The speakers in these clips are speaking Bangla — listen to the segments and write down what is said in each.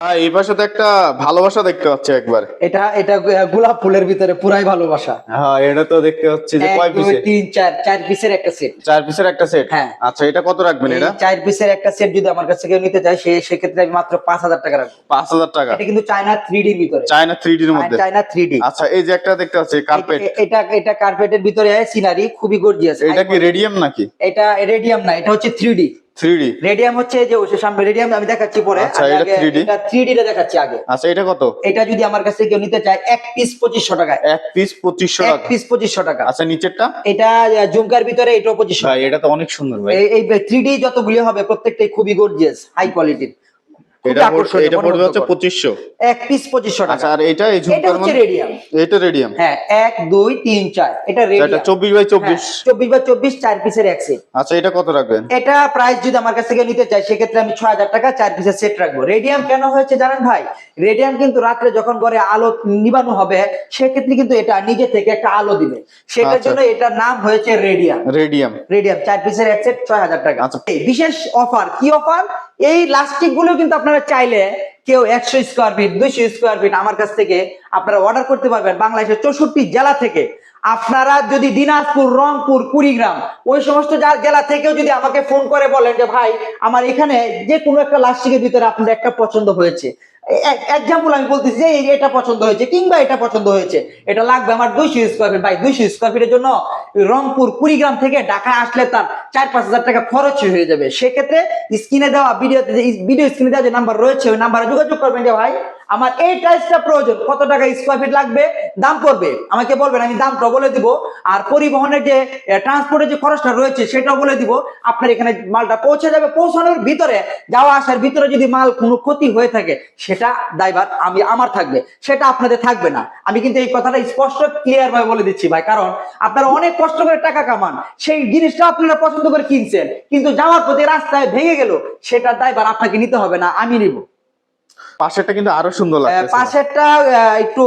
এই পাশে তো একটা ভালোবাসা দেখতে পাচ্ছি একবার। এটা এটা গোলাপ ফুলের ভিতরে পুরাই ভালোবাসা। হ্যাঁ এটা তো দেখতে পাচ্ছি যে কয় দুই, পিসে তিন চার চার পিসের একটা সেট চার পিসের একটা সেট হ্যাঁ। আচ্ছা এটা কত রাখবেন এটা? চার পিসের একটা সেট যদি আমার কাছে কেউ নিতে চায় সে সেক্ষেত্রে আমি মাত্র পাঁচ হাজার টাকা রাখব। পাঁচ হাজার টাকা। এটা কিন্তু চায়না থ্রি ডির ভিতরে। চায়না থ্রি ডির মধ্যে? চায়না থ্রি ডি আচ্ছা এই যে একটা দেখতে পাচ্ছি কার্পেট এটা এটা কার্পেটের ভিতরে সিনারি খুবই গর্জিয়াস এটা কি রেডিয়াম নাকি? এটা রেডিয়াম না এটা হচ্ছে three D three D radium হচ্ছে যে সামনে রেডিয়াম আমি দেখাচ্ছি পরে। আচ্ছা, এটা 3D এটা থ্রি ডি টা দেখাচ্ছি আগে। আচ্ছা এটা কত? এটা যদি আমার কাছে কেউ নিতে চায় এক পিস পঁচিশশো টাকা এক পিস পঁচিশশো এক টাকা। পিস পঁচিশশো টাকা। আচ্ছা নিচেরটা? এটা জুমকার ভিতরে এটাও পঁচিশশো ভাই এটা তো অনেক সুন্দর ভাই। এই- এই থ্রি ডি যতগুলি হবে প্রত্যেকটাই খুবই গর্জিয়াস হাই কোয়ালিটির এটা এটা পড়বে হচ্ছে পঁচিশশো। এক পিস পঁচিশশো আচ্ছা টাকা। আর এটা এই ঝুমকার মধ্যে? রেডিয়াম এটা রেডিয়াম হ্যাঁ এটা এটা বাই বাই চার পিসের এক। আচ্ছা এটা কত রাখবেন? এটা প্রাইস যদি আমার কাছ থেকে নিতে চাই সেক্ষেত্রে আমি ছয় হাজার টাকা চার পিসের সেট রাখব। রেডিয়াম কেন হয়েছে জানেন ভাই? রেডিয়াম কিন্তু রাত্রে যখন ঘরে আলো নিবানো হবে সেক্ষেত্রে কিন্তু এটা নিজে থেকে একটা আলো দিবে। সেটার আচ্ছা। জন্য এটার নাম হয়েছে রেডিয়াম রেডিয়াম রেডিয়াম চার পিসের এক সেট ছয় হাজার টাকা। আচ্ছা। বিশেষ অফার কি অফার এই লাস্টিকগুলো কিন্তু আপনারা চাইলে কেউ একশো স্কোয়ার ফিট দুইশো স্কোয়ার ফিট আমার কাছ থেকে আপনারা অর্ডার করতে পারবেন বাংলাদেশের চৌষট্টি জেলা থেকে। আপনারা যদি দিনাজপুর, রংপুর, কুড়িগ্রাম, ওই সমস্ত জেলা থেকেও যদি আমাকে ফোন করে বলেন যে, ভাই, আমার এখানে যে কোনো একটা লাস্টিকের ভিতরে আপনার একটা পছন্দ হয়েছে। এক্সাম্পল আমি বলতেছি যে এটা পছন্দ হয়েছে কিংবা এটা পছন্দ হয়েছে। এটা লাগবে আমার দুইশো স্কোয়ার ফিট ভাই, দুইশো স্কোয়ার ফিটের জন্য রংপুর, কুড়িগ্রাম থেকে ঢাকায় আসলে তার চার পাঁচ হাজার টাকা খরচ হয়ে যাবে। সেক্ষেত্রে স্ক্রিনে দেওয়া ভিডিওতে ভিডিও স্ক্রিনে দেওয়া যে নাম্বার রয়েছে, ওই নাম্বারে যোগাযোগ করবেন যে, ভাই আমার এই টাইলসটা প্রয়োজন। কত টাকা স্কোয়ার ফিট লাগবে? দাম পড়বে। আমাকে বলবেন, আমি দামটা বলে দিব। আর পরিবহনের যে ট্রান্সপোর্টের যে খরচটা রয়েছে, সেটাও বলে দিব। আপনার এখানে মালটা পৌঁছে যাবে। পৌঁছানোর ভিতরে, যাওয়া আসার ভিতরে যদি মাল কোনো ক্ষতি হয়ে থাকে, সেটা দায়ভার আমি, আমার থাকবে। সেটা আপনাদের থাকবে না। আমি কিন্তু এই কথাটা স্পষ্ট ক্লিয়ার ভাবে বলে দিচ্ছি ভাই। কারণ আপনারা অনেক কষ্ট করে টাকা কামান। সেই জিনিসটা আপনারা পছন্দ করে কিনছেন। কিন্তু যাওয়ার পথে রাস্তায় ভেঙে গেল সেটার দায়ভার আপনাকে নিতে হবে না। আমি নিব। পাশেরটা কিন্তু আরও সুন্দর লাগছে পাশেরটা একটু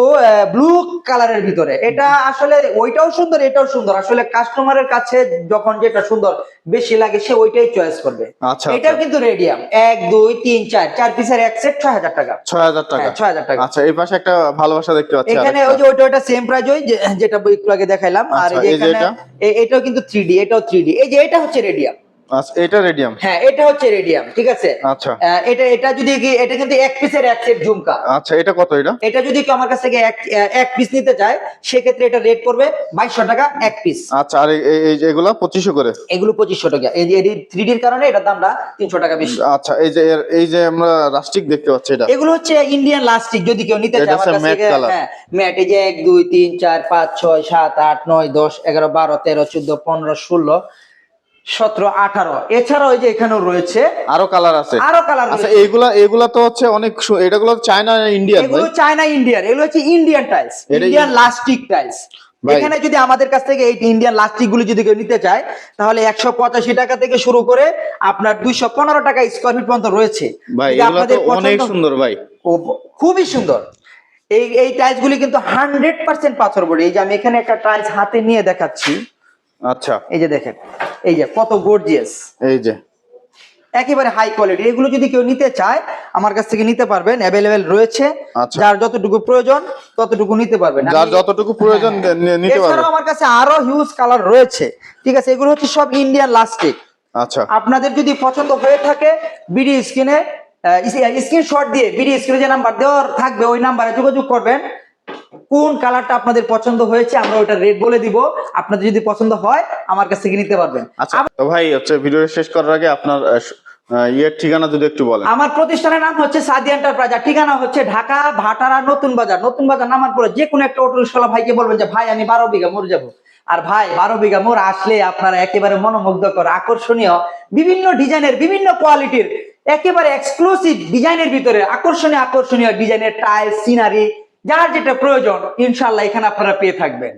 ব্লু কালারের ভিতরে। এটা আসলে ওইটাও সুন্দর এটাও সুন্দর। আসলে কাস্টমারের কাছে যখন যেটা সুন্দর বেশি লাগে সে ওইটাই চয়েস করবে। আচ্ছা, এটাও আচ্ছা। কিন্তু রেডিয়াম এক দুই তিন চার। চার পিসের এক সেট ছয় হাজার টাকা। ছয় হাজার টাকা। হ্যাঁ, 6000 টাকা। আচ্ছা এই পাশে একটা ভালোবাসা দেখতে পাচ্ছি এখানে ওই যে ওইটা ওইটা সেম প্রাইস ওই যেটা একটু আগে দেখাইলাম। আর আচ্ছা, এখানে এটা? এটাও কিন্তু থ্রি ডি এটাও থ্রি ডি এই যে এটা হচ্ছে রেডিয়াম আচ্ছা এটা রেডিয়াম হ্যাঁ এটা হচ্ছে রেডিয়াম ঠিক আছে? আচ্ছা। এটা এটা যদি কি- এটা কিন্তু এক পিসের এক সেট ঝুমকা। আচ্ছা এটা কত এটা? এটা যদি কেউ আমার কাছ থেকে এক এক পিস নিতে চায় সেক্ষেত্রে এটা রেট পড়বে বাইশশো টাকা এক পিস আচ্ছা আর এই- এই- এই যে এগুলা পঁচিশশো করে? এগুলো পঁচিশশো টাকা। এই যে থ্রি ডির কারণে এটার দামটা তিনশো টাকা বেশি। আচ্ছা এই যে এই যে আমরা রাস্টিক দেখতে পাচ্ছি এটা। এগুলো হচ্ছে ইন্ডিয়ান লাস্টিক যদি কেউ নিতে চায় আমার কাছ থেকে হ্যাঁ ম্যাট এই যে এক দুই তিন চার পাঁচ ছয় সাত আট নয় দশ এগারো বারো তেরো চোদ্দ পনেরো ষোলো সতেরো আঠারো। এছাড়াও এই যে এখানেও রয়েছে। আরও কালার আছে। আরও কালার আছে এইগুলা এগুলা তো হচ্ছে অনেক সু- এটাগুলো চায়না ইন্ডিয়ান এগুলো চায়না ইন্ডিয়ান এগুলো হচ্ছে Indian tiles Indian plastic tiles এখানে যদি আমাদের কাছ থেকে এই ইন্ডিয়ান লাস্টিক গুলি যদি কেউ নিতে চায় তাহলে একশো পঁচাশি টাকা থেকে শুরু করে আপনার দুইশো পনেরো টাকা স্কোয়ার ফিট পর্যন্ত রয়েছে। অনেক সুন্দর ভাই। ও, খুবই সুন্দর। এই এই টাইলস গুলি কিন্তু হান্ড্রেড পার্সেন্ট পাথর বড়ি এই যে আমি এখানে একটা টাইলস হাতে নিয়ে দেখাচ্ছি। আচ্ছা। এই যে দেখেন। এই যে কত গর্জিয়াস এই যে। একেবারে হাই কোয়ালিটি এগুলো যদি কেউ নিতে চায় আমার কাছ থেকে নিতে পারবেন অ্যাভেলেবেল রয়েছে। আচ্ছা। যার যতটুকু প্রয়োজন ততটুকু নিতে পারবেন। যার যতটুকু প্রয়োজন হ্যাঁ, নিতে পারবে এছাড়াও আমার কাছে আরও হিউজ কালার রয়েছে। ঠিক আছে এগুলো হচ্ছে সব ইন্ডিয়ান লাস্টিক আচ্ছা। আপনাদের যদি পছন্দ হয়ে থাকে বিডি স্ক্রিনে স্ক্রিনশট দিয়ে বিডি স্ক্রিনে যে নাম্বার দেওয়ার থাকবে ওই নাম্বারে যোগাযোগ করবেন। কোন কালারটা আপনাদের পছন্দ হয়েছে আমরা ওইটা রেট বলে দিব। আপনাদের যদি পছন্দ হয় আমার কাছ থেকে নিতে পারবেন। আচ্ছা তো ভাই হচ্ছে ভিডিও শেষ করার আগে আপনার ইয়ের ঠিকানা যদি একটু বলেন। আমার প্রতিষ্ঠানের নাম হচ্ছে সাদি এন্টারপ্রাইজ আর ঠিকানা হচ্ছে ঢাকা ভাটারা নতুন বাজার। নতুন বাজার নামার পরে যে কোনো একটা অটো রিক্সাওয়ালা ভাইকে বলবেন যে ভাই আমি বারো বিঘা মোর যাব। আর ভাই বারো বিঘা মোর আসলে আপনারা একেবারে মনোমুগ্ধকর আকর্ষণীয় বিভিন্ন ডিজাইনের বিভিন্ন কোয়ালিটির একেবারে এক্সক্লুসিভ ডিজাইনের ভিতরে আকর্ষণীয় আকর্ষণীয় ডিজাইনের টাইল সিনারি যার যেটা প্রয়োজন ইনশাল্লাহ এখানে আপনারা পেয়ে থাকবেন।